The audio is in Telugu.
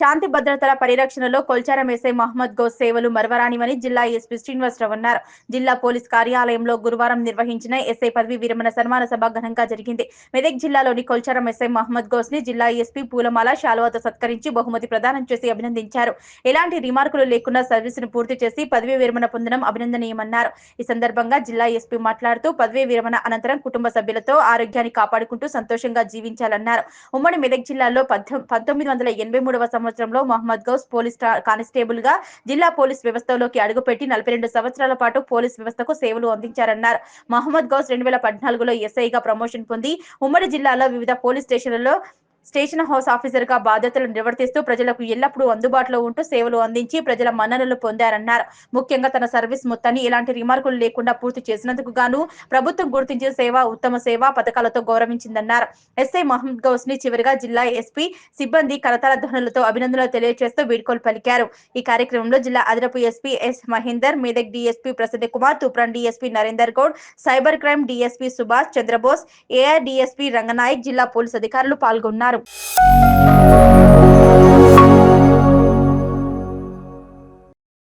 శాంతి భద్రతల పరిరక్షణలో కొల్చారం ఎస్ఐ మహమ్మద్ గౌస్ సేవలు మరవరానివని జిల్లా ఎస్పీ శ్రీనివాసరావు అన్నారు. జిల్లా పోలీస్ కార్యాలయంలో గురువారం నిర్వహించిన ఎస్ఐ పదవి విరమణ సన్మాన సభ ఘనంగా జరిగింది. మెదక్ జిల్లాలోని కొల్చారం ఎస్ఐ మహమ్మద్ గౌస్ని జిల్లా ఎస్పీ పూలమాల శాలువాతో సత్కరించి బహుమతి ప్రదానం చేసి అభినందించారు. ఎలాంటి రిమార్కులు లేకుండా సర్వీసును పూర్తి చేసి పదవీ విరమణ పొందడం అభినందనీయమన్నారు. ఈ సందర్భంగా జిల్లా ఎస్పీ మాట్లాడుతూ పదవీ విరమణ అనంతరం కుటుంబ సభ్యులతో ఆరోగ్యాన్ని కాపాడుకుంటూ సంతోషంగా జీవించాలన్నారు. ఉమ్మడి మెదక్ జిల్లాలో పంతొమ్మిది వందల ఎనభై మూడవ సంవత్సరంలో మహమ్మద్ గౌస్ పోలీస్ కానిస్టేబుల్గా జిల్లా పోలీస్ వ్యవస్థలోకి అడుగుపెట్టి నలభై రెండు సంవత్సరాల పాటు పోలీస్ వ్యవస్థకు సేవలు అందించారన్నారు. మహమ్మద్ గౌస్ రెండు వేల పద్నాలుగులో ఎస్ఐగా ప్రమోషన్ పొంది ఉమ్మడి జిల్లాలో వివిధ పోలీస్ స్టేషన్లలో స్టేషన్ హౌస్ ఆఫీసర్గా బాధ్యతలు నిర్వర్తిస్తూ ప్రజలకు ఎల్లప్పుడూ అందుబాటులో ఉంటూ సేవలు అందించి ప్రజల మన్ననలు పొందారన్నారు. ముఖ్యంగా తన సర్వీస్ మొత్తాన్ని ఎలాంటి రిమార్కులు లేకుండా పూర్తి చేసినందుకు గాను ప్రభుత్వం గుర్తించిన సేవ ఉత్తమ సేవ పథకాలతో గౌరవించిందన్నారు. ఎస్ఐ మహమ్మద్ గౌస్ని చివరిగా జిల్లా ఎస్పీ సిబ్బంది కరతాళ ధ్వనులతో అభినందనలు తెలియజేస్తూ వీడ్కోలు పలికారు. ఈ కార్యక్రమంలో జిల్లా అదనపు SP S Mahender Medak DSP Prasanna Kumar Toopran DSP Narender Goud cyber crime DSP Subhash Chandrabose AR DSP Ranganayak జిల్లా పోలీస్ అధికారులు పాల్గొన్నారు. claro.